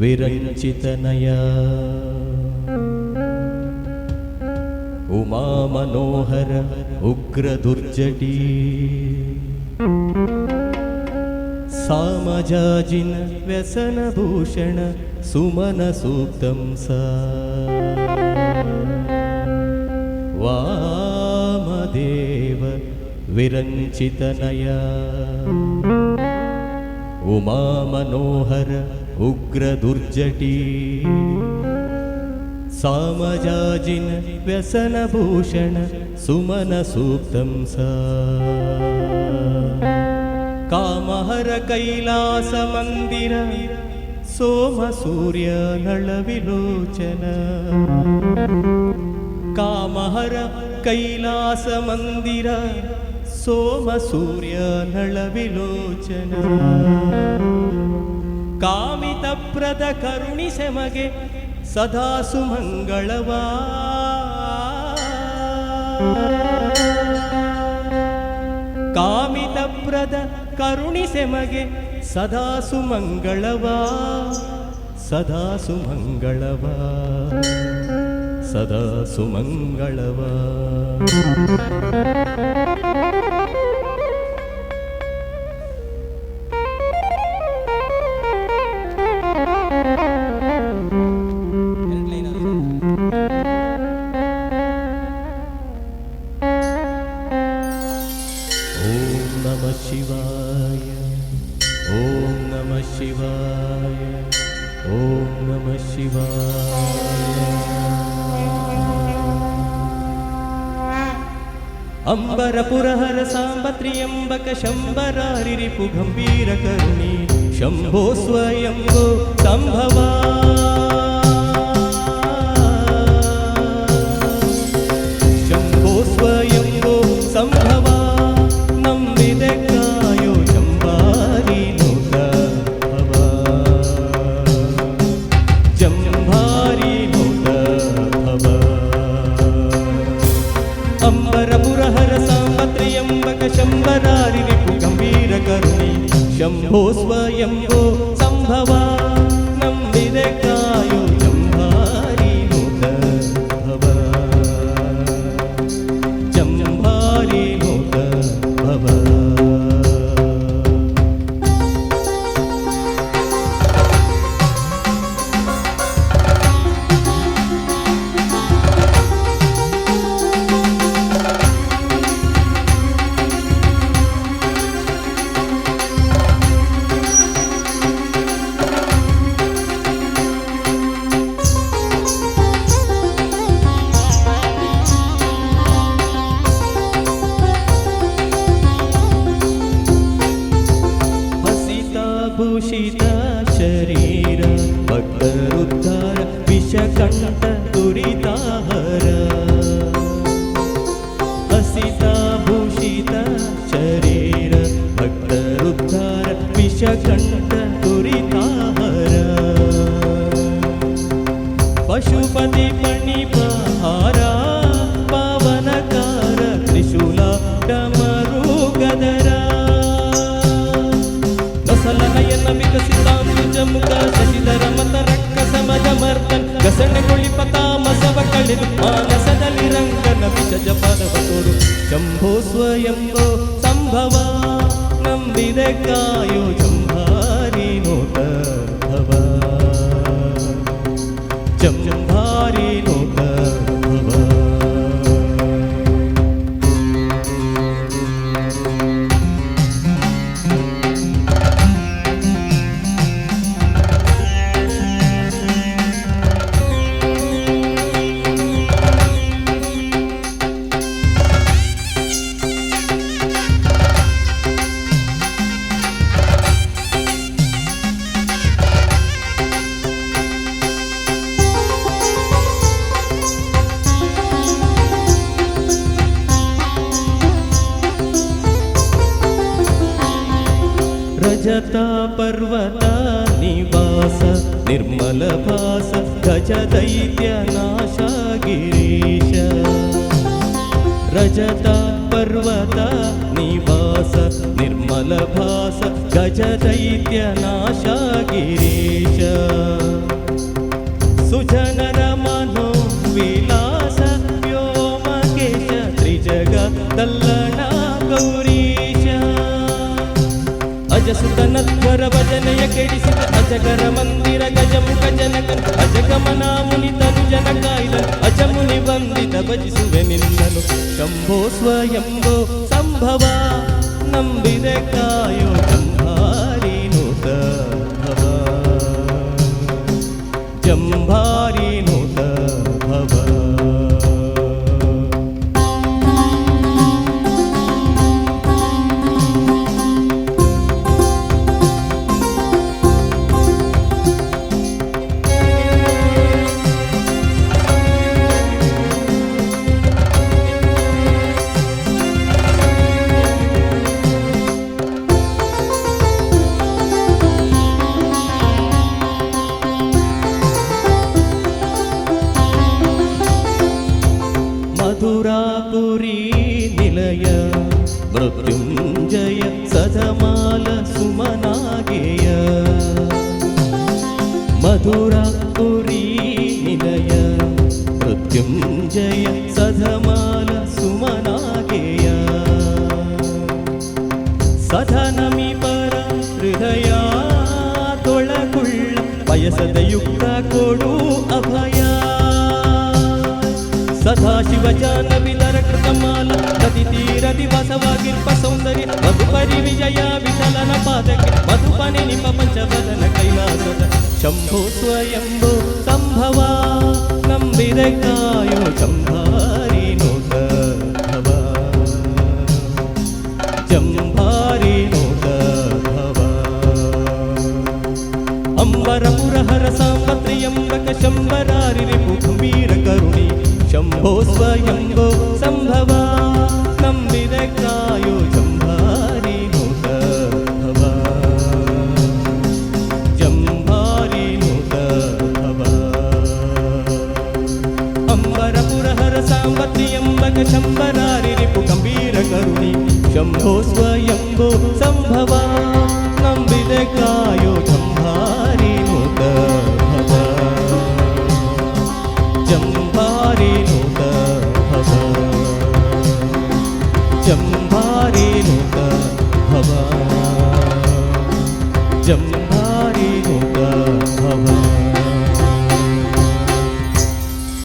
विरञ्चितनया उमामनोहर उग्रदुर्जटी। सामजाजिन व्यसनभूषण सुमनसूक्तं सा। वामदेव विरञ्चितनया उमामनोहर उग्रदुर्जटी। सामजाजिन व्यसनभूषण सुमनसूक्तं सा। कामहर कैलासमन्दिर सोमसूर्य नळविलोचन कामहर कैलासमन्दिर सोमसूर्य नळविलोचन ಕಾಮಿತಪ್ರದ ಕರುಣಿಸೆ ಮಗೆ ಸದಾ ಸುಮಂಗಳವಾ. ಕಾಮಿತಪ್ರದ ಕರುಣಿಸೆ ಮಗೆ ಸದಾ ಸುಮಂಗಳವಾ. ಸದಾ ಸುಮಂಗಳವಾ. ಸದಾ ಸುಮಂಗಳವಾ. अम्बरपुरहर साम्बत्र्यम्बक शम्बरारिरिपु गम्भीरकरुणी शम्भो स्वयम्भो सम्भवा ശംഭോ സ്വയംഭോ സംഭവാ ಪಶುಪತಿ ಪಣಿಪಹಾರ ಪಾವನಕಾರ ತ್ರಿಶೂಲ ಡಮರು ಗದರ ನಸಲ ನಯನ ವಿಕಸಿತಾಂಬುಜ ಮುಖ ಶಶಿಧರ ಮತ ರಕ್ಕಸ ಮದ ಮರ್ದನ್ ಘಸಣೆಗೊಳಿ ಪತಾಮಸವ ಕಳೆದು ಮಾನಸದಲ್ಲಿ ರಂಗನ ವಿಷಜ ಪದವ ತೋರು ಶಂಭೋ ಸ್ವಯಂಭೋ ಸಂಭವ ನಂಬಿದೆ ಕಾಯೋ ಜಂಭಾರಿ ನೋಟ गजता पर्वता निवास निर्मलभास गज दैत्यनाश गिरीश रजता पर्वता निवास निर्मलभास गज दैत्यनाश गिरीश सुजनर मनो ಅಜಸುತನತ್ವರ ಭಜನೆಯ ಕೆಡಿಸಿದ ಅಜಗರ ಮಂದಿರ ಗಜಂ ಗಜನಕನ್ ಅಜಗಮನ ಮುನಿ ತನುಜನ ಕಾಯ್ದ ಅಜಮುನಿ ವಂದಿತ ಭಜಿಸುವೆ ನಿನ್ನನು ಶಂಭೋ ಸ್ವಯಂಭೋ ಸಂಭವ ನಂಬಿದೆ ಕಾಯೋ ಜಂಭಾರಿ ನೂತ ಭವ ಜಂಭಾರಿ ನೂತ മധുരാപുരി നിലയ മൃത്യുഞ്ജയ സജമാല സുമനാഗേയ. മധുരാപുരി നിലയ മൃത്യുഞ്ജയ സജമാല സുമനാഗേയ. സധനമി പര ഹൃദയ തൊളകുള്ള പയസതയുക്ത ಸದಾಶಿವ ಜಾನವಿದರ ಕೃತಮಾಲ ನದಿ ತೀರದಿ ವಾಸವಾಗಿರ್ಪ ಸೌಂದರ್ಯ ಮಧುಪರಿ ವಿಜಯ ವಿಠಲನ ಪಾದಕ್ಕೆ ಮಧುಪನಿ ನಿಪ ಪಂಚವದನ ಕೈಲಾಸದ ಶಂಭೋ ಸ್ವಯಂಭೋ ಸಂಭವ ನಂಬಿದೆ ಕಾಯೋ ಚಂಭಾರಿ ನೋಟ ಭವ ಜಂಭಾರಿ ನೋಟ ಭವ ಅಂಬರಪುರ ಹರ ಸಾಂಬತ್ರಿಯಂಬಕ ಶಂಬರಾರಿ ರಿಪು ಕುಂಬೀರ ಕರುಣಿ ശംഭോ സ്വയംഭോ സംഭവ നമ്പിരക്കായോ ചമ്പാരി മുത ഭവ ചമ്പാരി മുത ഭവ അംബരപുരഹര സാമ്പത്തി അംബക ശംബരാരി രിപു ഗംഭീര കരുണി. ശംഭോ സ്വയംഭോ സംഭവ നമ്പിരക്കായോ ചമ്പാരി മുത വെളിച്ചം